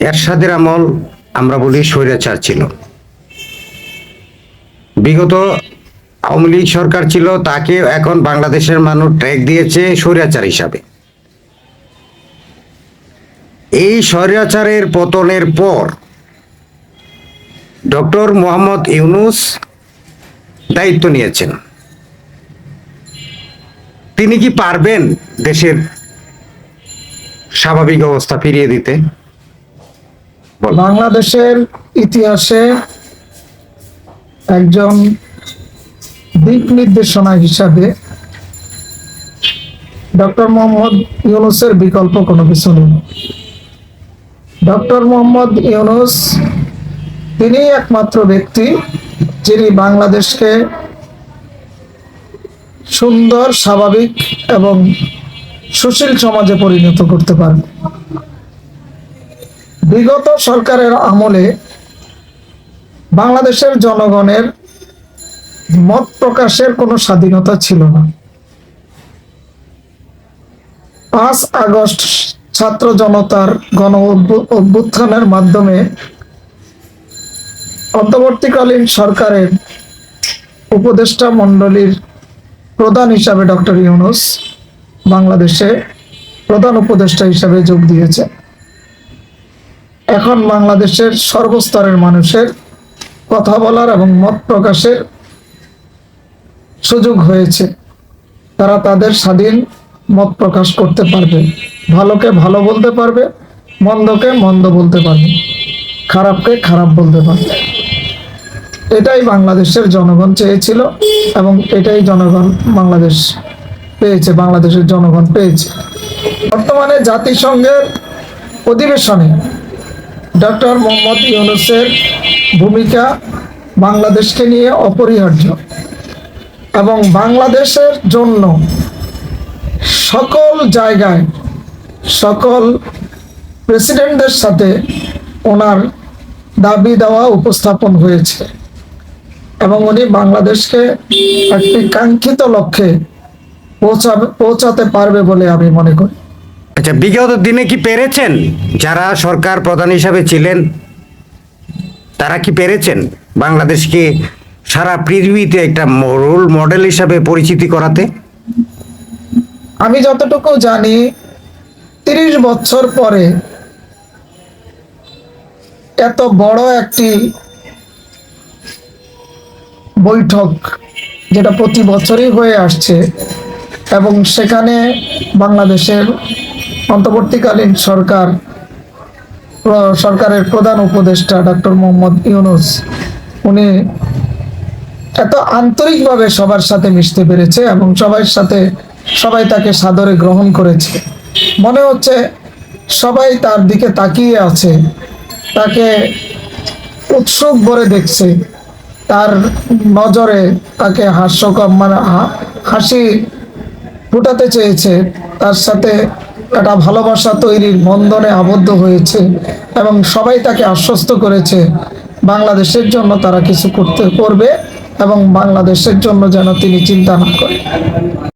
এরশাদের আমল আমরা বলি স্বৈরাচার ছিল। বিগত আওয়ামী লীগ সরকার ছিল তাকে এখন বাংলাদেশের মানুষ ট্র্যাক দিয়েছে স্বৈরাচার হিসাবে। এই স্বৈরাচারের পতনের পর ডক্টর মোহাম্মদ ইউনুস দায়িত্ব নিয়েছেন। তিনি কি পারবেন দেশের স্বাভাবিক অবস্থা ফিরিয়ে দিতে। বাংলাদেশের ইতিহাসে একজন দিক নির্দেশনা হিসাবে ডক্টর মোহাম্মদ ইউনুসের বিকল্প কোনো কিছু নেই। ডক্টর মোহাম্মদ ইউনুস তিনি একমাত্র ব্যক্তি যিনি বাংলাদেশকে সুন্দর, স্বাভাবিক এবং সুশীল সমাজে পরিণত করতে পারবে বিগত সরকারের আমলে বাংলাদেশের জনগণের মত প্রকাশের কোনো স্বাধীনতা ছিল না। পাঁচ আগস্ট ছাত্র জনতার গণ অভ্যুত্থানের মাধ্যমে অন্তর্বর্তীকালীন সরকারের উপদেষ্টা মণ্ডলীর প্রধান হিসাবে ডক্টর ইউনুস বাংলাদেশে প্রধান উপদেষ্টা হিসাবে যোগ দিয়েছে এখন বাংলাদেশের সর্বস্তরের মানুষের কথা বলার এবং মত প্রকাশের সুযোগ হয়েছে। তারা তাদের স্বাধীন মত প্রকাশ করতে পারবে। ভালোকে ভালো বলতে পারবে, মন্দকে মন্দ বলতে পারবে, খারাপকে খারাপ বলতে পারবে। এটাই বাংলাদেশের জনগণ চেয়েছিল এবং এটাই জনগণ বাংলাদেশ পেয়েছে, বাংলাদেশের জনগণ পেয়েছে। বর্তমানে জাতিসংঘের অধিবেশনে ডক্টর মোহাম্মদ ইউনুসের ভূমিকা বাংলাদেশকে নিয়ে অপরিহার্য এবং বাংলাদেশের জন্য সকল জায়গায় সকল প্রেসিডেন্টদের সাথে ওনার দাবি দেওয়া উপস্থাপন হয়েছে এবং উনি বাংলাদেশকে একটি কাঙ্ক্ষিত লক্ষ্যে পৌঁছাবে পৌঁছাতে পারবে বলে আমি মনে করি। আচ্ছা বিগত দিনে কি পেরেছেন? যারা সরকার প্রধান হিসাবে ছিলেন, তারা কি পেরেছেন? বাংলাদেশকে সারা পৃথিবীতে একটা রোল মডেল হিসাবে পরিচিতি করাতে? আমি যতটুকু জানি, তিরিশ বছর পরে এত বড় একটি বৈঠক যেটা প্রতি বছরই হয়ে আসছে এবং সেখানে বাংলাদেশের অন্তর্বর্তীকালীন সরকার সরকারের প্রধান উপদেষ্টা ডক্টর মোহাম্মদ ইউনুস, উনি এত আন্তরিকভাবে সবার সাথে মিশতে পেরেছে এবং সবার সাথে, সবাই তাকে সাদরে গ্রহণ করেছে। মনে হচ্ছে সবাই তার দিকে তাকিয়ে আছে, তাকে উৎসুক ভরে দেখছে, তার নজরে তাকে হাস্যকর মানে হাসি ফুটাতে চেয়েছে, তার সাথে একটা ভালোবাসা তৈরির বন্ধনে আবদ্ধ হয়েছে এবং সবাই তাকে আশ্বস্ত করেছে। বাংলাদেশের জন্য তারা কিছু করতে, করবে এবং বাংলাদেশের জন্য যেন তিনি চিন্তা না করেন।